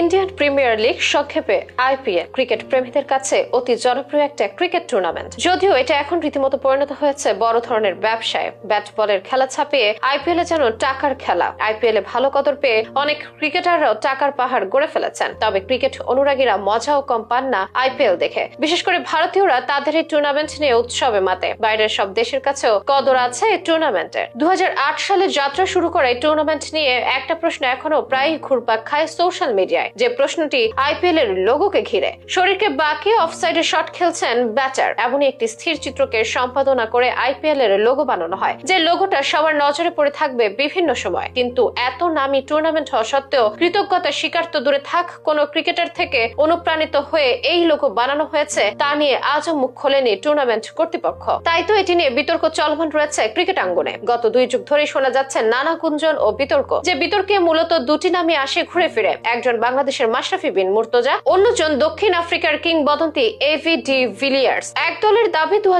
Indian Premier League সংক্ষেপে IPL. Cricket প্রেমীদের কাছে অতি জনপ্রিয় একটা ক্রিকেট টুর্নামেন্ট। যদিও এটা এখন রীতিমতো পরিণত হয়েছে বড় ধরনের ব্যবসায়। ব্যাট বলের খেলা ছাপিয়ে আইপিএল এ যেন টাকার খেলা। আইপিএল এ ভালো কদর পেয়ে অনেক ক্রিকেটাররাও টাকার পাহাড় গড়ে ফেলেছেন। তবে ক্রিকেট অনুরাগীরা মজাও কম পান না আইপিএল দেখে। বিশেষ করে ভারতীয়রা তাদের এই টুর্নামেন্ট নিয়ে উৎসবে মাতে। বাইরের সব দেশের কাছেও কদর আছে এই টুর্নামেন্টের। দু হাজার আট সালে যাত্রা শুরু করে এই টুর্নামেন্ট নিয়ে একটা প্রশ্ন এখনও প্রায় ঘুরপাক খায় সোশ্যাল মিডিয়ায়। যে প্রশ্নটি আইপিএল এর লোগোকে ঘিরে। শরীরকে বাকি অফসাইডে শট খেলছেন ব্যাটার। এমনই একটি স্থির চিত্রকে সম্পাদনা করে আইপিএল এর লোগো বানানো হয়, যে লোগোটা সবার নজরে পড়ে থাকবে বিভিন্ন সময়। কিন্তু এত নামি টুর্নামেন্ট হওয়া সত্ত্বেও কৃতজ্ঞতা স্বীকার তো দূরে থাক, কোন ক্রিকেটার থেকে অনুপ্রাণিত হয়ে এই লোগো বানানো হয়েছে, তা নিয়ে আজও মুখ খোলেনি টুর্নামেন্ট কর্তৃপক্ষ। তাই তো এটি নিয়ে বিতর্ক চলমান রয়েছে ক্রিকেট আঙ্গনে। গত দুই যুগ ধরে শোনা যাচ্ছে নানা গুঞ্জন ও বিতর্ক, যে বিতর্কে মূলত দুটি নামই আসে ঘুরে ফিরে। একজন বাংলাদেশের মাশরাফি বিন মুর্তজা, অন্যজন দক্ষিণ আফ্রিকার কিংবদন্তি এভি ডি ভিলিয়ার্স এক দলের দাবি দু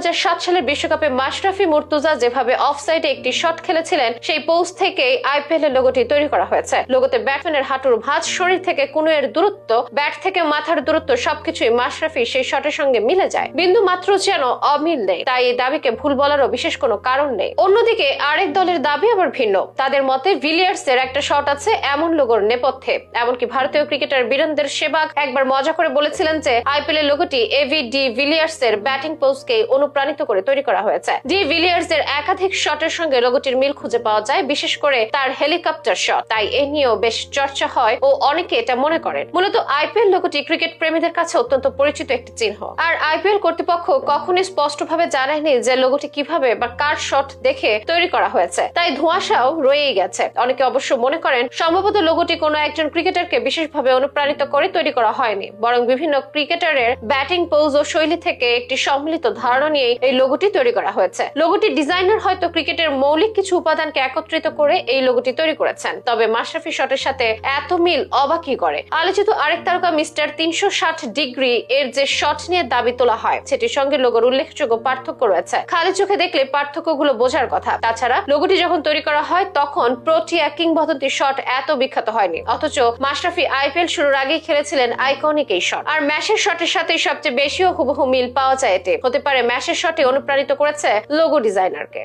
সালের বিশ্বকাপে মাশরাফি মুর্তজা যেভাবে অফসাইডে একটি শট খেলেছিলেন, সেই পোস্ট থেকেই আইপিএল এর লোগোটি তৈরি করা হয়েছে। লোগোতে ব্যাটম্যানের হাঁটুর ভাঁজ, শরীর থেকে কুনুয়ের দূরত্ব, ব্যাট থেকে মাথার দূরত্ব, সবকিছুই মাশরাফি সেই শটের সঙ্গে মিলে যায়। বিন্দু মাত্র যেন অমিল নেই, তাই এই দাবিকে ভুল বলারও বিশেষ কোনো কারণ নেই। অন্যদিকে আরেক দলের দাবি আবার ভিন্ন। তাদের মতে ভিলিয়ার্স এর একটা শট আছে, এমন লোগোর নেপথ্যে, এমনকি ভারতীয় ক্রিকেটার বীরেন্দ্র সেবাগ একবার মজা করে বলেছিলেন যে আইপিএল এর লোগোটি এভি ডি ভিলিয়ার্স এর ব্যাটিং পোস্টকে অনুপ্রাণিত করে তৈরি করা হয়েছে। ডি ভিলিয়ার্স এর একাধিক শটের সঙ্গে লোগোটির মিল খুঁজে পাওয়া যায়, বিশেষ করে তার হেলিকপ্টার শট। তাই এ নিয়েও বেশ চর্চা হয় ও অনেকে এটা মনে করেন। মূলত আইপিএল লোগোটি ক্রিকেট প্রেমীদের কাছে অত্যন্ত পরিচিত একটি চিহ্ন। আর আইপিএল কর্তৃপক্ষ কখনই স্পষ্টভাবে জানায়নি যে লোগোটি কীভাবে বা কার শট দেখে তৈরি করা হয়েছে। তাই ধোঁয়াশাও রয়েই গেছে। অনেকে অবশ্য মনে করেন, সম্ভবত লোগোটি কোনো একজন ক্রিকেটারকে বিশেষভাবে অনুপ্রাণিত করে তৈরি করা হয়নি। বরং বিভিন্ন ক্রিকেটারের ব্যাটিং পোজ ও শৈলী থেকে একটি সম্মিলিত ধারণা নিয়ে এই লোগোটি তৈরি করা হয়েছে। লোগোটি ডিজাইনার হয়তো ক্রিকেটের মৌলিক কিছু উপাদানকে একত্রিত করে এই লোগোটি তৈরি করেছেন। তবে মাশরাফি শটের সাথে এত মিল অবাকই করে? আলোচিত আরেক তারকা মিস্টার তিনশো ষাট ডিগ্রি এর যে শট নিয়ে দাবি তোলা হয়, সেটির সঙ্গে লোগোর উল্লেখযোগ্য পার্থক্য রয়েছে। খালি চোখে দেখলে পার্থক্যগুলো বোঝার কথা। তাছাড়া লোগোটি যখন তৈরি করা হয়, তখন প্রোটিয়া কিংবদন্তি শট এত বিখ্যাত হয়নি। অথচ মাশরাফি আইপিএল শুরুর আগেই খেলেছিলেন আইকনিক এই শট। আর ম্যাশের শটের সাথে সবচেয়ে বেশিও হুবহু মিল পাওয়া যায় এতে। হতে পারে ম্যাশের শটে অনুপ্রাণিত করেছে লোগো ডিজাইনারকে।